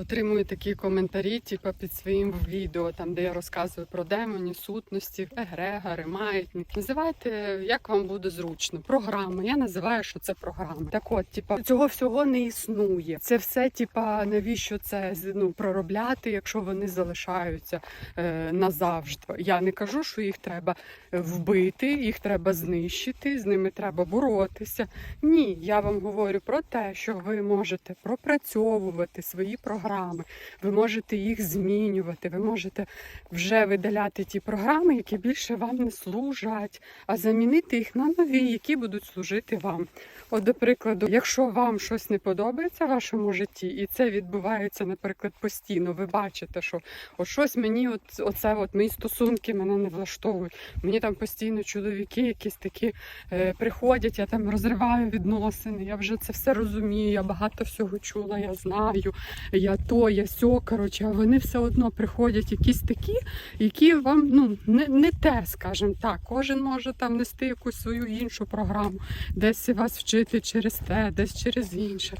Отримую такі коментарі, типу під своїм відео, там де я розказую про демонів, сутності, егрегори, маятник. Називайте як вам буде зручно. Програми. Я називаю, що це програми. Так от, типа, цього всього не існує. Це все, типа, навіщо це ну, проробляти, якщо вони залишаються е, назавжди. Я не кажу, що їх треба вбити, їх треба знищити, з ними треба боротися. Ні, я вам говорю про те, що ви можете пропрацьовувати свої програми, ви можете їх змінювати, ви можете вже видаляти ті програми, які більше вам не служать, а замінити їх на нові, які будуть служити вам. От, до прикладу, якщо вам щось не подобається в вашому житті, і це відбувається, наприклад, постійно, ви бачите, що от щось мені, от оце, от мої стосунки мене не влаштовують. Мені там постійно чоловіки якісь такі е, приходять, я там розриваю відносини. Я вже це все розумію. Я багато всього чула, я знаю, я то, я сьо. Коротше, а вони все одно приходять якісь такі, які вам ну не, не те, скажімо так. Кожен може там нести якусь свою іншу програму, десь вас вчити через те, десь через інше.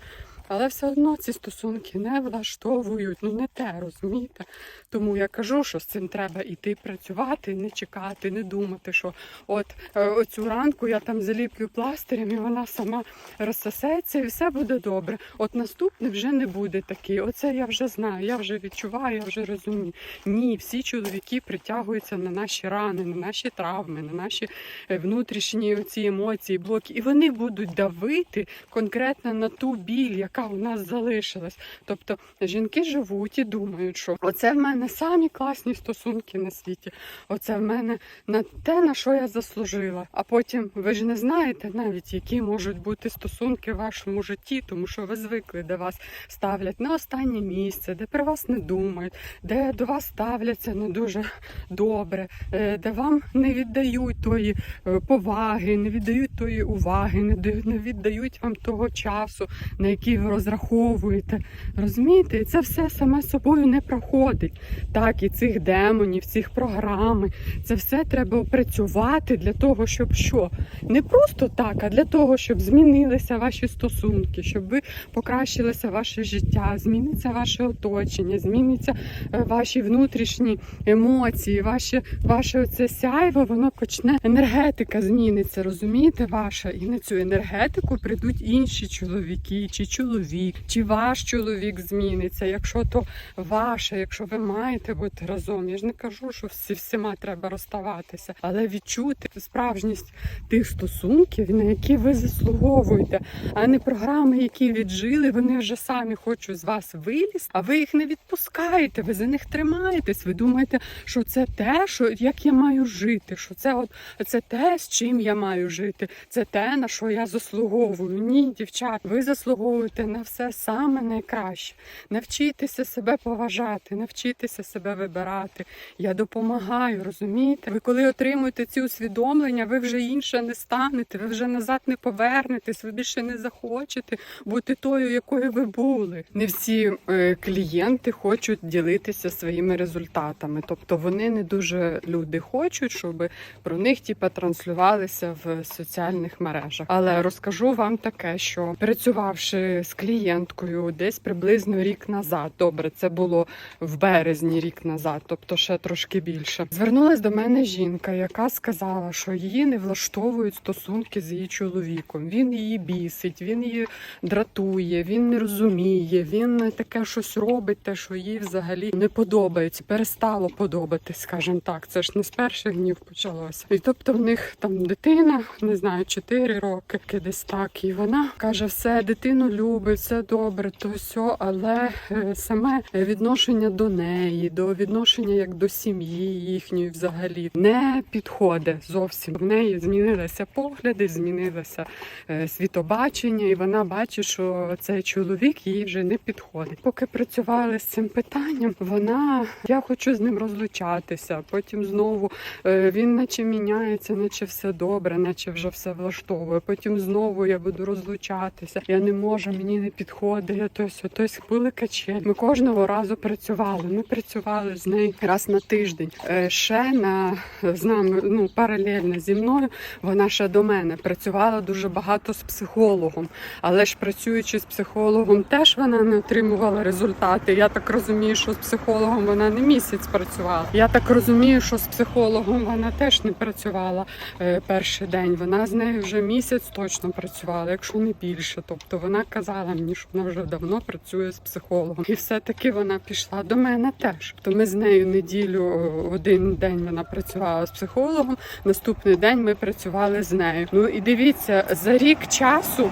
Але все одно ці стосунки не влаштовують, ну не те, розумієте? Тому я кажу, що з цим треба йти працювати, не чекати, не думати, що от е, оцю ранку я там заліплю пластирем і вона сама розсосеться і все буде добре. От наступний вже не буде такий. Оце я вже знаю, я вже відчуваю, я вже розумію. Ні, всі чоловіки притягуються на наші рани, на наші травми, на наші е, внутрішні ці емоції, блоки, і вони будуть давити конкретно на ту біль, яка у нас залишилась. Тобто жінки живуть і думають, що оце в мене самі класні стосунки на світі, оце в мене на те, на що я заслужила. А потім ви ж не знаєте навіть, які можуть бути стосунки в вашому житті, тому що ви звикли, де вас ставлять на останнє місце, де про вас не думають, де до вас ставляться не дуже добре, е, де вам не віддають тої е, поваги, не віддають тої уваги, не віддають вам того часу, на який ви розраховуєте. Розумієте, це все саме собою не проходить. Так, і цих демонів, цих програми, це все треба опрацювати для того, щоб що? Не просто так, а для того, щоб змінилися ваші стосунки, щоб ви покращилося ваше життя, зміниться ваше оточення, зміняться е, ваші внутрішні емоції, ваше, ваше оце сяйво, воно почне, енергетика зміниться, розумієте, ваша? І на цю енергетику прийдуть інші чоловіки, чи чоловік, чи ваш чоловік зміниться. Якщо то ваше, якщо ви маєте бути разом. Я ж не кажу, що всі всіма треба розставатися, але відчути справжність тих стосунків, на які ви заслуговуєте, а не програми, які віджили, вони вже самі хочуть з вас виліз, а ви їх не відпускаєте, ви за них тримаєтесь. Ви думаєте, що це те, що як я маю жити, що це от це те, з чим я маю жити, це те, на що я заслуговую. Ні, дівчат, ви заслуговуєте на все саме найкраще. Навчітеся себе поважати, навчітеся себе вибирати. Я допомагаю, розумієте? Ви коли отримуєте ці усвідомлення, ви вже інше не станете, ви вже назад не повернетесь, ви більше не захочете бути тою, якою ви були. Не всі е, клієнти хочуть ділитися своїми результатами, тобто вони не дуже люди хочуть, щоб про них типа транслювалися в соціальних мережах. Але розкажу вам таке, що працювавши з клієнткою десь приблизно рік назад, добре, це було в березні рік назад, тобто ще трошки більше. Звернулась до мене жінка, яка сказала, що її не влаштовують стосунки з її чоловіком. Він її бісить, він її дратує, він не розуміє, він таке щось робить, те, що їй взагалі не подобається, перестало подобатись, скажімо так. Це ж не з перших днів почалося. І тобто в них там дитина, не знаю, 4 роки, десь так. І вона каже: все, дитину любить, все добре, то все, але е, саме відношення до неї, до відношення як до сім'ї їхньої взагалі не підходить зовсім. В неї змінилися погляди, змінилося е, світобачення, і вона бачить, що цей чоловік їй вже не підходить. Поки працювали з цим питанням, вона я хочу з ним розлучатися. Потім знову е, він наче міняється, наче все добре, наче вже все влаштовує. Потім знову я буду розлучатися. Я не можу, мені мені не підходить, тось, ось були качелі. Ми кожного разу працювали. Ми працювали з нею раз на тиждень. Е, Ще на з нами, ну паралельно зі мною, вона ще до мене працювала дуже багато з психологом. Але ж працюючи з психологом, теж вона не отримувала результати. Я так розумію, що з психологом вона не місяць працювала. Я так розумію, що з психологом вона теж не працювала е, перший день. Вона з нею вже місяць точно працювала, якщо не більше. Тобто вона казала мені, що вона вже давно працює з психологом. І все-таки вона пішла до мене теж. То ми з нею неділю один день вона працювала з психологом. Наступний день ми працювали з нею. Ну і дивіться, за рік часу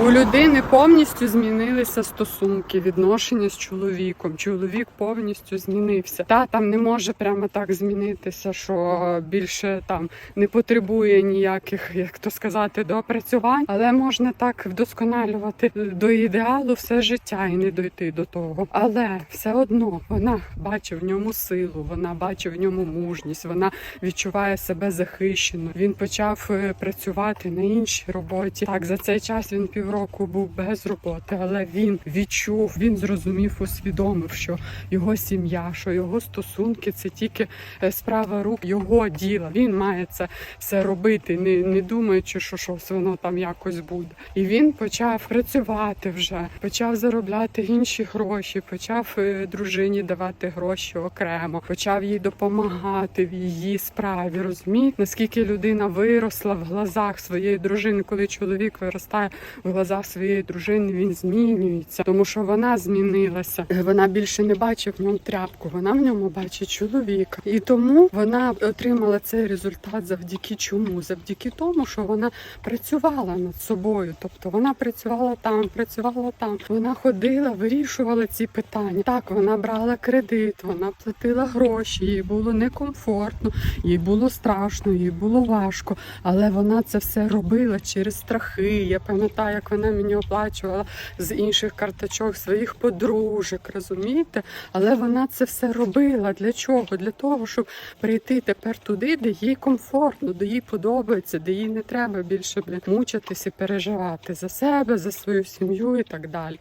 у людини повністю змінилися стосунки, відношення з чоловіком. Чоловік повністю змінився. Та там не може прямо так змінитися, що більше там не потребує ніяких, як то сказати, доопрацювань, але можна так вдосконалювати до ідеалу все життя і не дойти до того. Але все одно вона бачить в ньому силу, вона бачить в ньому мужність, вона відчуває себе захищено. Він почав е, працювати на іншій роботі. Так, за цей час він півроку був без роботи, але він відчув, він зрозумів, усвідомив, що його сім'я, що його стосунки це тільки е, справа рук його діла. Він має це все робити, не, не думаючи, що щось воно там якось буде. І він почав працювати вже, почав заробляти інші гроші, почав е, дружині давати гроші окремо, почав їй допомагати в її справі. Розумієте, наскільки людина виросла в глазах своєї дружини, коли чоловік виростає в глазах своєї дружини, він змінюється, тому що вона змінилася. Вона більше не бачить в ньому тряпку, вона в ньому бачить чоловіка. І тому вона отримала цей результат завдяки чому? Завдяки тому, що вона працювала над собою. Тобто вона працювала там, працювала там. Вона ходила, вирішувала ці питання. Так, вона брала кредит, вона платила гроші, їй було некомфортно, їй було страшно, їй було важко. Але вона це все робила через страхи. Я пам'ятаю, як вона мені оплачувала з інших карточок своїх подружок, розумієте? Але вона це все робила. Для чого? Для того, щоб прийти тепер туди, де їй комфортно, де їй подобається, де їй не треба більше блін, мучитись і переживати за себе, за свою сім'ю і так далі.